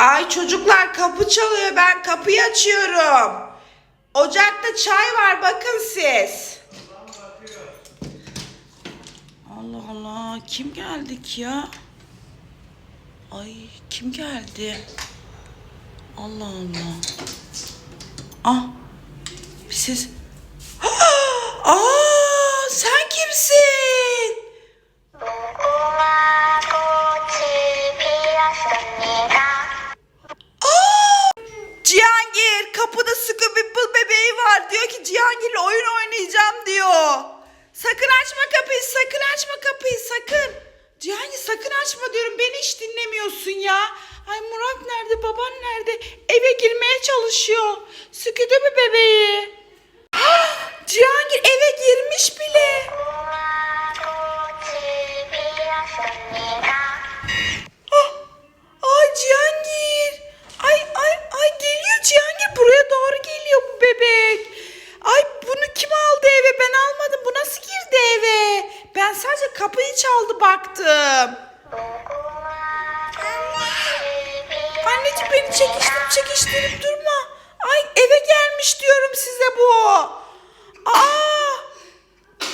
Ay çocuklar kapı çalıyor ben kapıyı açıyorum. Ocakta çay var bakın siz. Allah Allah kim geldi ki ya? Ay kim geldi? Allah Allah. Ah bir ses. Açma kapıyı sakın. Cihangir sakın açma diyorum beni hiç dinlemiyorsun ya. Ay Murat nerede baban nerede? Eve girmeye çalışıyor. Scooby Boo bebeği. Ah, çekiştirip durma. Ay eve gelmiş diyorum size bu. Aa!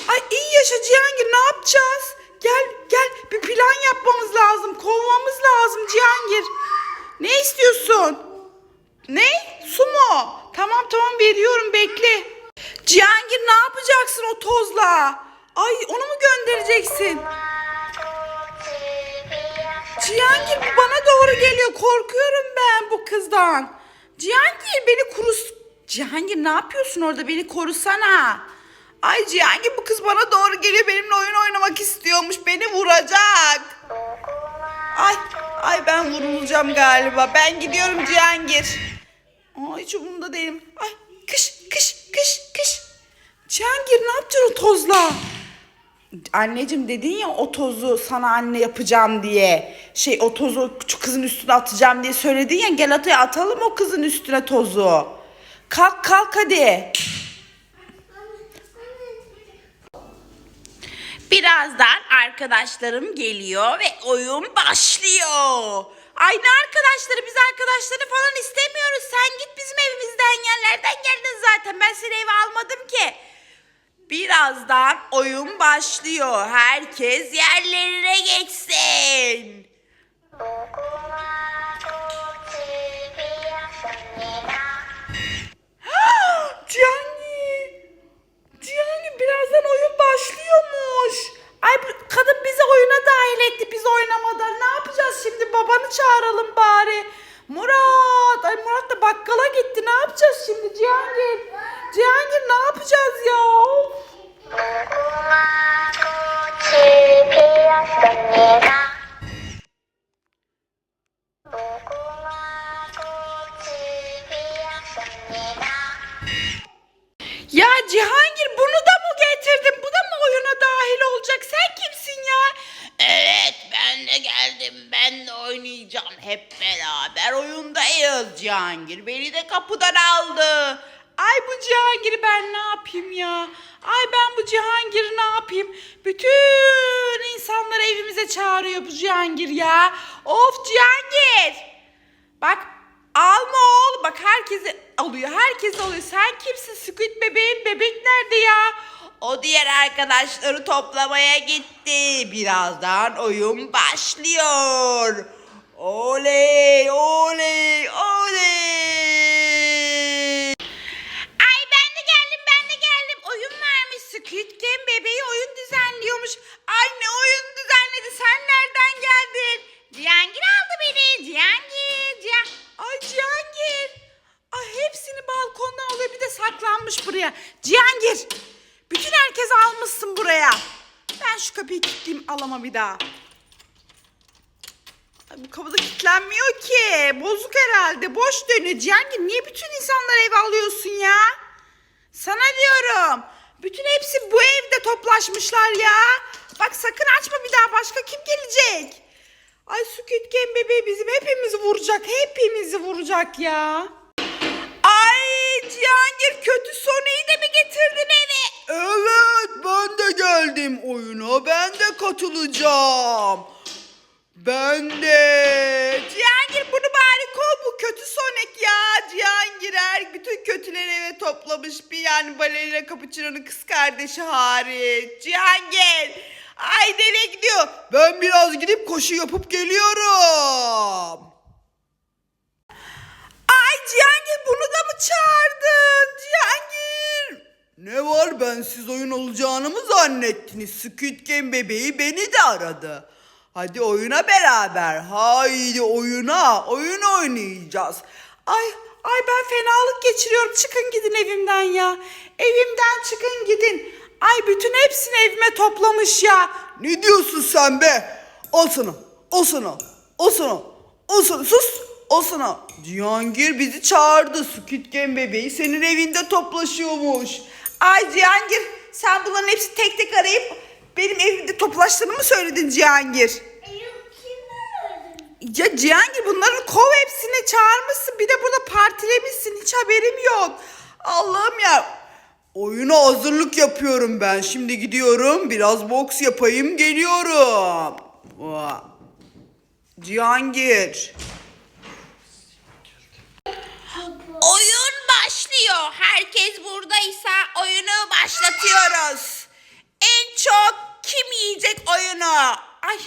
Ay iyi yaşa Cihangir ne yapacağız? Gel gel bir plan yapmamız lazım. Kovmamız lazım Cihangir. Ne istiyorsun? Ne? Su mu? Tamam tamam veriyorum bekle. Cihangir ne yapacaksın o tozla? Ay onu mu göndereceksin? Cihangir bu bana doğru geliyor. Korkuyorum ben bu kızdan. Cihangir beni kurus... Cihangir ne yapıyorsun orada? Beni korusana. Ay Cihangir bu kız bana doğru geliyor. Benimle oyun oynamak istiyormuş. Beni vuracak. Ay, ay ben vurulacağım galiba. Ben gidiyorum Cihangir. Ay hiç umurumda değilim. Ay kış kış kış kış. Cihangir ne yapacaksın o tozla? Anneciğim dedin ya o tozu sana anne yapacağım diye. Şey o tozu şu kızın üstüne atacağım diye söyledin ya gel ataya atalım o kızın üstüne tozu. Kalk kalk hadi. Birazdan arkadaşlarım geliyor ve oyun başlıyor. Ay ne arkadaşları biz arkadaşları falan istemiyoruz. Sen git bizim evimizden yerlerden geldin zaten. Ben seni eve almadım ki. Birazdan oyun başlıyor. Herkes yerlerine geçsin. Cihani. Cihani birazdan oyun başlıyormuş. Ay bu kadın bizi oyuna dahil etti biz oynamadan. Ne yapacağız şimdi? Babanı çağıralım bari. Murat. Ay Murat da bakkala gitti. Ne yapacağız şimdi Cihangir? Cihangir ne yapacağız ya? Hep beraber oyundayız Cihangir. Beni de kapıdan aldı. Ay bu Cihangir'i ben ne yapayım ya? Ay ben bu Cihangir'i ne yapayım? Bütün insanları evimize çağırıyor bu Cihangir ya. Of Cihangir. Bak alma oğlum bak herkesi alıyor herkes alıyor. Sen kimsin Squid bebeğin bebek nerede ya? O diğer arkadaşları toplamaya gitti. Birazdan oyun başlıyor. Oley oley oley. Ay ben de geldim ben de geldim. Oyun vermiş Squid Game bebeği oyun düzenliyormuş. Ay ne oyun düzenledi sen nereden geldin? Cihangir aldı beni Cihangir. Cihang Ay Cihangir. Ay hepsini balkondan alıyor bir de saklanmış buraya. Cihangir. Bütün herkes almışsın buraya. Ben şu kapıyı kilitleyeyim alama bir daha. Bu kapıda kilitlenmiyor ki. Bozuk herhalde. Boş dönüyor. Cihangir niye bütün insanları eve alıyorsun ya? Sana diyorum. Bütün hepsi bu evde toplaşmışlar ya. Bak sakın açma bir daha. Başka kim gelecek? Ay Squid Game bebeği bizim hepimizi vuracak. Hepimizi vuracak ya. Ay Cihangir kötü Sony'yi de mi getirdin eve? Evet ben de geldim oyuna ben de katılacağım. Ben de. Cihangir bunu bari kov bu kötü Sonic ya. Cihangir her bütün kötüleri eve toplamış bir yani balerina kapıçıranın kız kardeşi hariç. Cihangir. Ay nereye gidiyor? Ben biraz gidip koşu yapıp geliyorum. Ay Cihangir bunu da mı çağırdın? Cihangir. Ne var ben siz oyun olacağını mı zannettiniz? Squid bebeği beni de aradı. Hadi oyuna beraber. Haydi oyuna. Oyun oynayacağız. Ay ay ben fenalık geçiriyorum. Çıkın gidin evimden ya. Evimden çıkın gidin. Ay bütün hepsini evime toplamış ya. Ne diyorsun sen be? Al sana. Al sana. Sus. Al sana. Cihangir bizi çağırdı. Squid Game bebeği senin evinde toplaşıyormuş. Ay Cihangir sen bunların hepsi tek tek arayıp benim evimde toplaştığını mı söyledin Cihangir? Ya Cihangir bunların kov hepsini çağırmışsın. Bir de burada partilemişsin. Hiç haberim yok. Allah'ım ya. Oyuna hazırlık yapıyorum ben. Şimdi gidiyorum. Biraz boks yapayım geliyorum. Cihangir. Oyun başlıyor. Herkes buradaysa oyunu başlatıyoruz en çok kim yiyecek oyunu? Ay.